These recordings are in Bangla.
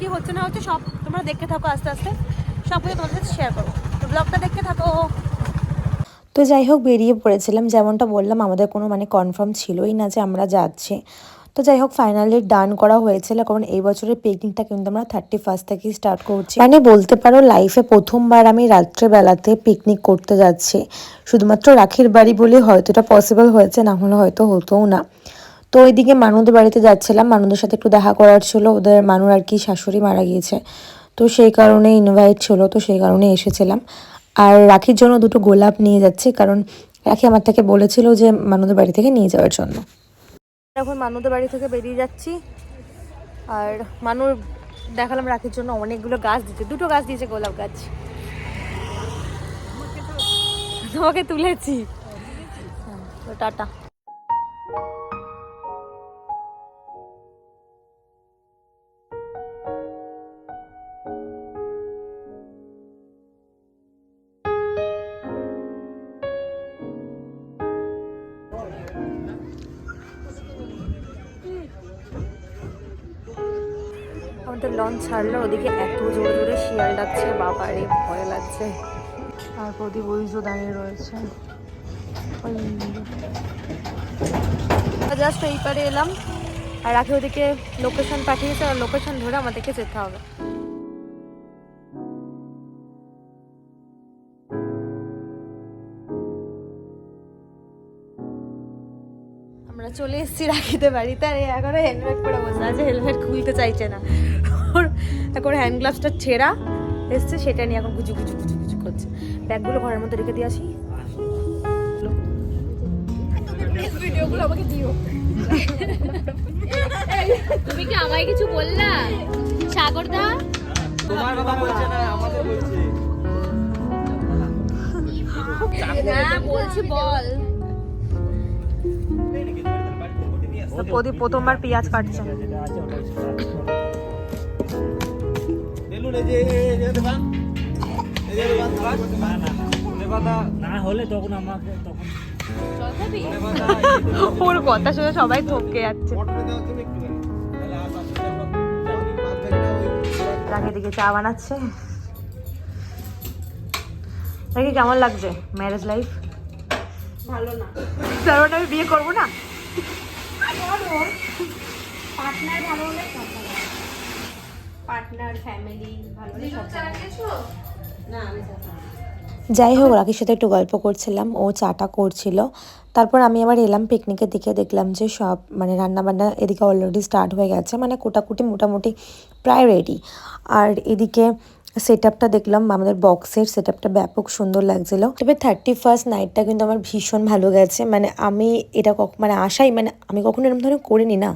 কী হচ্ছে না হচ্ছে সব তোমরা দেখতে থাকো আস্তে আস্তে। সব কিছু তোমাদের সাথে শেয়ার করো তো ব্লগটা দেখতে থাকো। তো যাই হোক, বেরিয়ে পড়েছিলাম। যেমনটা বললাম, আমাদের কোনো মানে কনফার্ম ছিলই না যে আমরা যাচ্ছি। তো যাই হোক ফাইনালি ডান করা হয়েছিল কারণ এই বছরের পিকনিকটা কিন্তু আমরা থার্টি ফার্স্ট থেকেই স্টার্ট করছি। মানে বলতে পারো লাইফে প্রথমবার আমি রাত্রেবেলাতে পিকনিক করতে যাচ্ছি। শুধুমাত্র রাখির বাড়ি বলে হয়তো এটা পসিবল হয়েছে, না হলে হয়তো হতোও না। তো ওইদিকে মানুদের বাড়িতে যাচ্ছিলাম। মানুদের সাথে একটু দেখা করার ছিল। ওদের মানুর আর কি শাশুড়ি মারা গিয়েছে। তো সেই কারণে ইনভাইট ছিল। তো সেই কারণে এসেছিলাম। আর রাখির জন্য দুটো গোলাপ নিয়ে যাচ্ছি। কারণ রাখি আমার থেকে বলেছিল যে মানুদের বাড়ি থেকে নিয়ে যাওয়ার জন্য। এখন মানুদের বাড়ি থেকে বেরিয়ে যাচ্ছি। আর মানুর দেখালাম রাখির জন্য অনেকগুলো গাছ দিতে দুটো গাছ দিয়েছে গোলাপ গাছ। তোমাকে তুলেছি। টাটা। লঞ্চ ছাড়লো ওদিকে এত জোরে জোরে শিয়াল ডাকছে বাবারে ভয় লাগছে। আর প্রদীপ ওইজো দাঁড়িয়ে রয়েছে। জাস্ট এই পারে এলাম আর রাখি ওদিকে লোকেশন পাঠিয়েছে আর লোকেশন ধরে আমাদেরকে যেতে হবে। আমরা চলে এসেছি রাখিতে বাড়িতে আর এখনও হেলমেট পরে বসে আছে হেলমেট খুলতে চাইছে না। ওর এখন হ্যান্ড গ্লাভসটা ছেঁড়া এসছে সেটা নিয়ে এখন গুজু গুজু গুজু গুজু করছে। ব্যাগগুলো ঘরের মধ্যে রেখে দিয়ে আসি। ভিডিওগুলো আমাকে দিও। তুমি কি আমায় কিছু বললা? সাগর দা তোমার কথা বলছে না আমাদের বলছে। হ্যাঁ বলছি বল। প্রদীপ প্রথমবার পেঁয়াজ কাটছে। না হলে তখন আমাকে তখন ওর কথা শুনে সবাই থমকে যাচ্ছে। রাখি দিকে চা বানাচ্ছে। রাখি কেমন লাগছে ম্যারেজ লাইফ ভালো না। কারণ আমি বিয়ে করব না? পার্টনার ভালো হলে পার্টনার ফ্যামিলি ভালো না আমি যাই হোক রাখির সাথে একটু গল্প করছিলাম ও চাটা করছিল। তারপর আমি আবার এলাম পিকনিকের দিকে দেখলাম যে সব মানে রান্নাবান্না এদিকে অলরেডি স্টার্ট হয়ে গেছে মানে কোটাকুটি মোটামুটি প্রায় রেডি আর এদিকে সেট আপটা দেখলাম আমাদের বক্সের সেট আপটা ব্যাপক সুন্দর লাগছিল। তবে থার্টি ফার্স্ট নাইটটা কিন্তু আমার ভীষণ ভালো গেছে মানে আমি এটা মানে আশাই মানে আমি কখনো এরকম ধরনের করিনি না।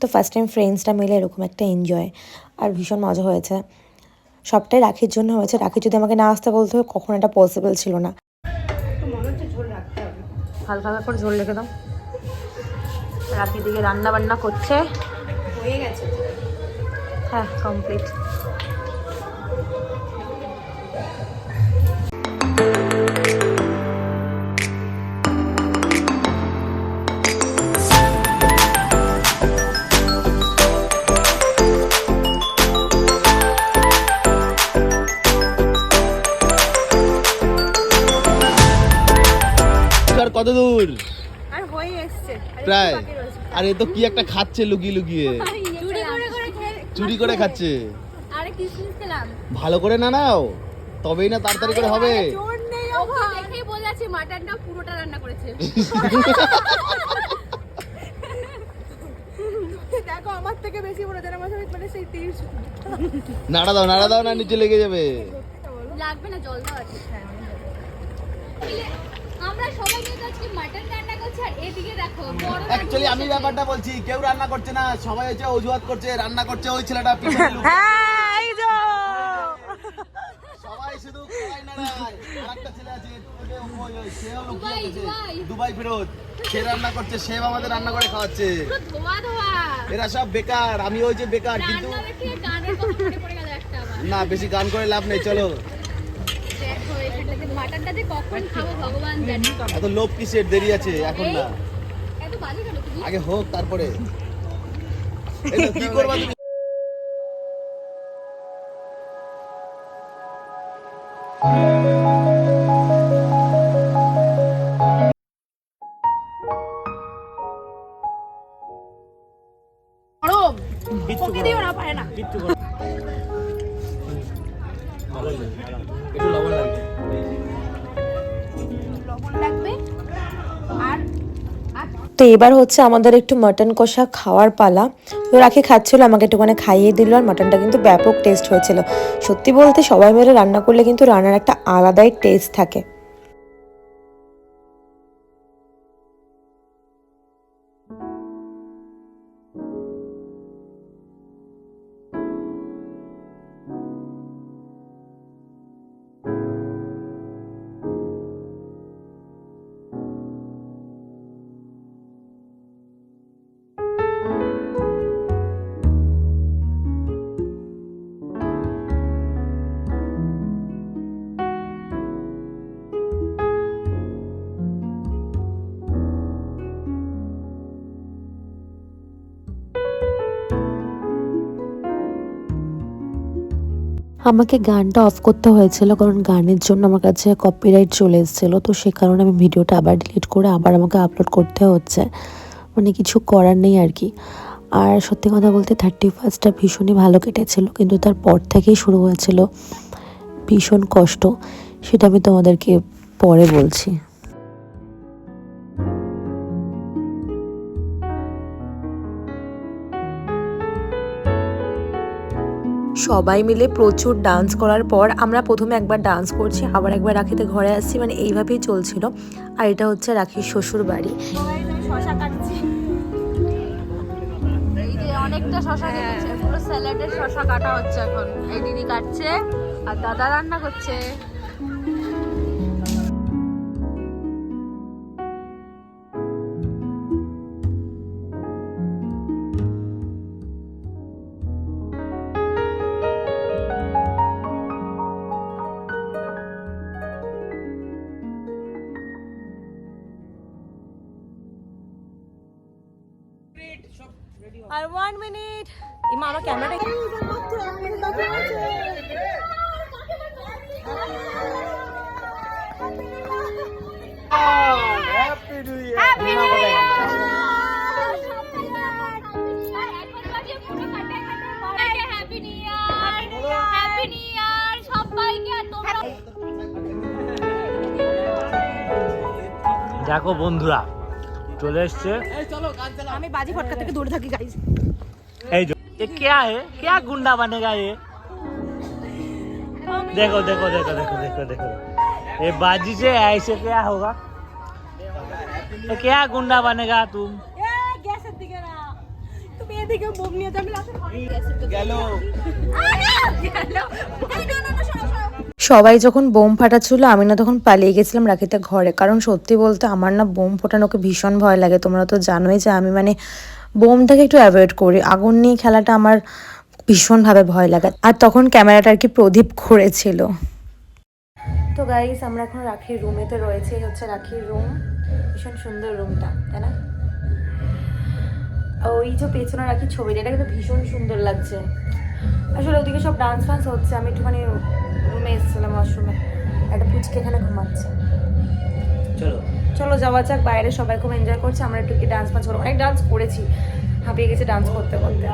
তো ফার্স্ট টাইম ফ্রেন্ডসটা মিলে এরকম একটা এনজয় আর ভীষণ মজা হয়েছে। সবটাই রাখির জন্য হয়েছে। রাখি যদি আমাকে না আসতে বলতে হয় কখনো এটা পসিবল ছিল না। হালকা হালকা করে ঝোল রেখে দাও। রাখি দিকে রান্না বান্না করছে। হয়ে গেছে। হ্যাঁ কমপ্লিট কত দূর? আর হয়ে এসছে। প্রায়। আর এ তো কি একটা খাচ্ছে লুকিয়ে লুকিয়ে। চুরি করে করে খেয়ে চুরি করে খাচ্ছে। আরে কিসমিস খেলাম। ভালো করে না নাও। তবেই না তাড়াতাড়ি করে হবে। জোর নেই ওকে দেখেই বোঝা যাচ্ছে মাটনটা পুরোটা রান্না করেছে। দেখো আমার থেকে বেশি বলে দেন আমার সাথে মানে সেই তিরিশ নাড়া দাও নাড়া দাও না নিচে লেগে যাবে। লাগবে না জল দাও আছে। আমরা সবাই মিলে আজকে মাটন রান্না করছি আর এদিকে দেখো অ্যাকচুয়ালি আমি ব্যাপারটা বলছি কেউ রান্না করছে না সবাই হচ্ছে অজুহাত করছে রান্না করছে ওই ছেলেটা পিছনে। হ্যাঁ সবাই শুধু আরেকটা ছেলে আছে, দুবাই, ফেরত। সে রান্না করছে সে আমাদের রান্না করে খাওয়াচ্ছে। এরা সব বেকার আমি ওই যে বেকার কিন্তু না বেশি গান করে লাভ নেই চলো। মাটনটা যে কখন খাব ভগবান জানে। এত লোভ কিসের? দেরি আছে এখন না। এত বাজে কেন? তুমি আগে হোক তারপরে। কি করবা তুমি? ওকে দিও না। পারে একটু লবণ তো এবার হচ্ছে আমাদের একটু মাটন কষা খাওয়ার পালা। তো রাখি খাচ্ছিল, আমাকে একটুখানি খাইয়ে দিল আর মাটনটা কিন্তু ব্যাপক টেস্ট হয়েছিল। সত্যি বলতে সবাই মিলে রান্না করলে কিন্তু রান্নার একটা আলাদাই টেস্ট থাকে। আমাকে গানটা অফ করতে হয়েছিল, কারণ গানের জন্য আমার কাছে কপিরাইট চলে এসেছিল, তো সে কারণে আমি ভিডিওটা আবার ডিলিট করে আবার আমাকে আপলোড করতে হচ্ছে। মানে কিছু করার নেই আর কি। আর সত্যি কথা বলতে থার্টি ফার্স্টটা ভীষণই ভালো কেটেছিল, কিন্তু তারপর থেকেই শুরু হয়েছিল ভীষণ কষ্ট, সেটা আমি তোমাদেরকে পরে বলছি। সবাই মিলে প্রচুর ডান্স করার পর আমরা প্রথমে একবার ডান্স করছি আবার একবার রাখিতে ঘরে আসছি মানে এইভাবেই চলছিল। আর এটা হচ্ছে রাখির শ্বশুর বাড়ি। শশা কাটছি এই যে অনেকটা শশা কেটেছে পুরো স্যালাডের শশা কাটা হচ্ছে এখন। এই দিদি কাটছে আর দাদা রান্না করছে। আর ওয়ান মিনিট ইমা আমার ক্যামেরাটা happy new year happy new year সবাইকে তোমরা দেখো বন্ধুরা চলে এসছে আমি বাজি ফটকা থেকে দূরে থাকি গাইজ এই जो ये क्या है क्या गुंडा बनेगा ये देखो देखो देखो देखो देखो देखो ये बाजी से ऐसे क्या होगा ये क्या गुंडा बनेगा तुम গ্যাসের দিকে না তুমি এদিকে বোম নিয়ে যাবে গেল সবাই যখন বোম ফাটাচ্ছিল, আমি না তখন পালিয়ে গেছিলাম রাখিতে ঘরে। কারণ সত্যি বলতে আমার না বোম ফোটানোকে ভীষণ ভয় লাগে। তোমরা তো জানোই যে আমি মানে বোমটাকে একটু অ্যাভয়েড করি। আগুন নিয়ে খেলাটা আমার ভীষণভাবে ভয় লাগে। আর তখন ক্যামেরাটা আর কি প্রদীপ করেছিল তো গাইস আমরা এখন রাখির রুমেতে রয়েছে। হচ্ছে রাখির রুম ভীষণ সুন্দর রুমটা তাই না? ওই যে পেছনে রাখি ছবিটা, এটা কিন্তু ভীষণ সুন্দর লাগছে। আসলে ওদিকে সব ডান্স ফান্স হচ্ছে। আমি একটুখানি রুমে এসেছিলাম ওয়াশরুমে একটা পুচকে এখানে ঘুমাচ্ছে। চলো। চলো যাওয়া যাক বাইরে সবাই খুব এনজয় করছে। আমরা একটু কি ডান্স ফান্স করব। অনেক ডান্স করেছি। হাঁপিয়ে গেছে ডান্স করতে করতে।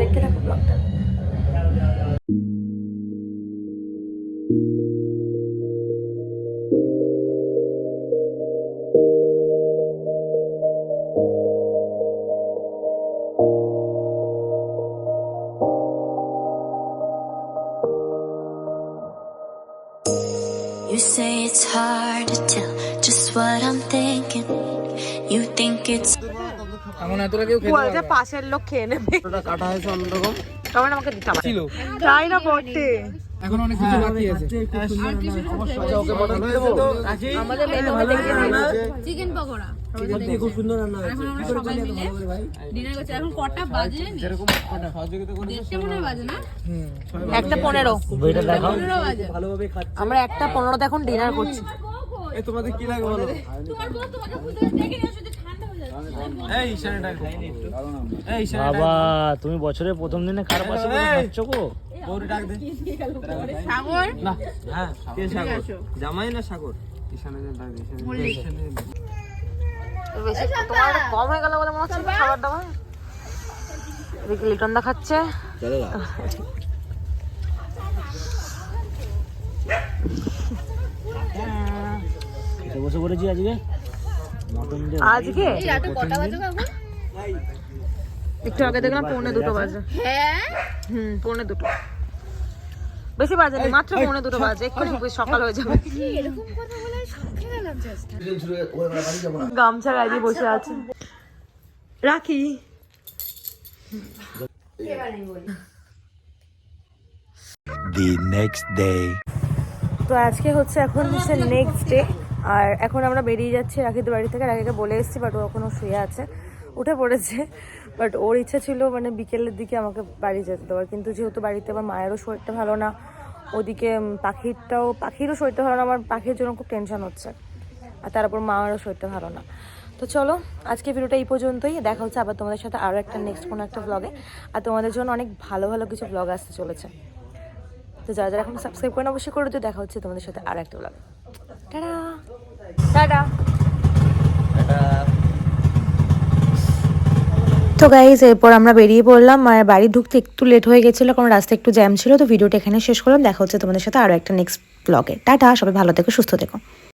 দেখতে থাকো ব্লগটা say it's hard to tell just what I'm thinking. You think it's এমন এতটা কেউ খেতে বলছে পাশের লোক খেয়ে নেবে পারে কাটা হয়েছে অন্যরকম তখন আমাকে দিতে হবে ছিল যাই না পড়তে এখন অনেক কিছু বাকি আছে। আমাদের চিকেন পকোড়া। খুব সুন্দর রান্না এখন আমরা সবাই মিলে ডিনার করছি। এখন কটা বাজে যেরকম দেড়টা হয় বাজে না? একটা পনেরো। আমরা একটা পনেরোতে এখন ডিনার করছি। এই তোমাদের কি লাগে বলো? হয়ে বাবা তুমি বছরের প্রথম দিনে কার পাশে গো। গৌরী ডাক দে। সাগর? না। হ্যাঁ কে সাগর? জামাই না সাগর? ঈশানে ডাক দে ঈশানে বেশি তোমার কম হয়ে গেল বলে মনে হচ্ছে খাবার দাবার। এদিকে লিটন দা খাচ্ছে খেতে বসে পড়েছি আজকে। আজকে? রাতে কটা বাজে এখন একটু আগে দেখলাম পৌনে দুটো বাজে। হ্যাঁ? হুম পৌনে দুটো। বেশি বাজে না মাত্র পৌনে দুটো বাজে এক্ষুনি সকাল হয়ে যাবে। গামছা গায়ে বসে আছে। রাখি। The next day. তো আজকে হচ্ছে এখন হচ্ছে নেক্সট ডে আর এখন আমরা বেরিয়ে যাচ্ছি রাখিদের বাড়ি থেকে। রাখিকে বলে এসেছি বাট ও এখনও শুয়ে আছে। উঠে পড়েছে। বাট ওর ইচ্ছা ছিল মানে বিকেলের দিকে আমাকে বাড়ি যেতে দেওয়ার। কিন্তু যেহেতু বাড়িতে আমার মায়েরও শরীরটা ভালো না, ওদিকে পাখিরটাও, পাখিরও শরীরটা ভালো না, আমার পাখির জন্য খুব টেনশন হচ্ছে। আর তার উপর মায়েরও শরীরটা ভালো না। তো চলো, আজকে ভিডিওটা এই পর্যন্তই। দেখা হচ্ছে আবার তোমাদের সাথে আরও একটা নেক্সট কোনো একটা ব্লগে আর তোমাদের জন্য অনেক ভালো ভালো কিছু ব্লগ আসতে চলেছে। তো যারা যারা এখন সাবস্ক্রাইব করেন, অবশ্যই করে দিও। দেখা হচ্ছে তোমাদের সাথে আর একটা ব্লগে টাটা! টাটা! তো গাইজ এরপর আমরা বেরিয়ে পড়লাম। আর বাড়ি ঢুকতে একটু লেট হয়ে গেছিল, কারণ রাস্তা একটু জ্যাম ছিল, তো ভিডিওটা এখানে শেষ করলাম। দেখা হচ্ছে তোমাদের সাথে আরও একটা নেক্সট ব্লগে টাটা, সবাই ভালো থেকো, সুস্থ থেকো।